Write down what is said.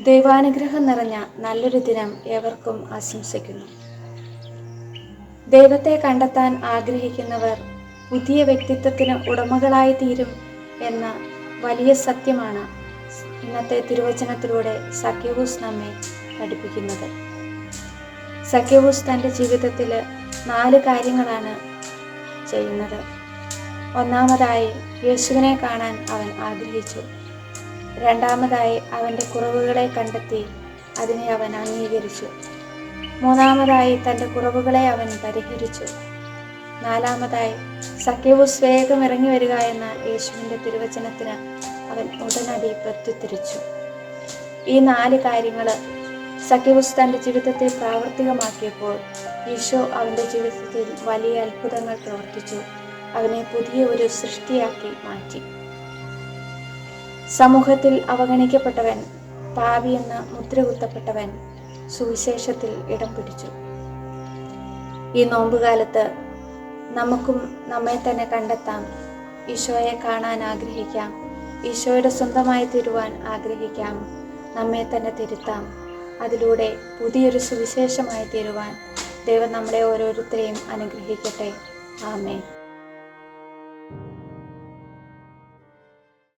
ദൈവാനുഗ്രഹം നിറഞ്ഞ നല്ലൊരു ദിനം ഏവർക്കും ആശംസിക്കുന്നു. ദൈവത്തെ കണ്ടെത്താൻ ആഗ്രഹിക്കുന്നവർ പുതിയ വ്യക്തിത്വത്തിന് ഉടമകളായി തീരും എന്ന വലിയ സത്യമാണ് ഇന്നത്തെ തിരുവചനത്തിലൂടെ സഖ്യവൂസ് നമ്മെ പഠിപ്പിക്കുന്നത്. സഖ്യവൂസ് തന്റെ ജീവിതത്തിൽ നാല് കാര്യങ്ങളാണ് ചെയ്യുന്നത്. ഒന്നാമതായി യേശുവിനെ കാണാൻ അവൻ ആഗ്രഹിച്ചു. രണ്ടാമതായി അവന്റെ കുറവുകളെ കണ്ടെത്തി അതിനെ അവൻ അംഗീകരിച്ചു. മൂന്നാമതായി തന്റെ കുറവുകളെ അവൻ പരിഹരിച്ചു. നാലാമതായി സഖ്യവൂസ് വേഗം ഇറങ്ങി വരിക എന്ന യേശുവിന്റെ തിരുവചനത്തിന് അവൻ ഉടനടി പ്രത്യുത്തരിച്ചു. ഈ നാല് കാര്യങ്ങൾ സഖ്യവൂസ് തന്റെ ജീവിതത്തെ പ്രാവർത്തികമാക്കിയപ്പോൾ ഈശോ അവന്റെ ജീവിതത്തിൽ വലിയ അത്ഭുതങ്ങൾ പ്രവർത്തിച്ചു. അവനെ പുതിയ ഒരു സൃഷ്ടിയാക്കി മാറ്റി. സമൂഹത്തിൽ അവഗണിക്കപ്പെട്ടവൻ പാപിയെന്ന് മുദ്രകുത്തപ്പെട്ടവൻ സുവിശേഷത്തിൽ ഇടം പിടിച്ചു. ഈ നോമ്പുകാലത്ത് നമുക്കും നമ്മെ തന്നെ കണ്ടെത്താം. ഈശോയെ കാണാൻ ആഗ്രഹിക്കാം. ഈശോയുടെ സ്വന്തമായി തീരുവാൻ ആഗ്രഹിക്കാം. നമ്മെ തന്നെ തിരുത്താം. അതിലൂടെ പുതിയൊരു സുവിശേഷമായി തീരുവാൻ ദൈവം നമ്മളെ ഓരോരുത്തരെയും അനുഗ്രഹിക്കട്ടെ. ആമേ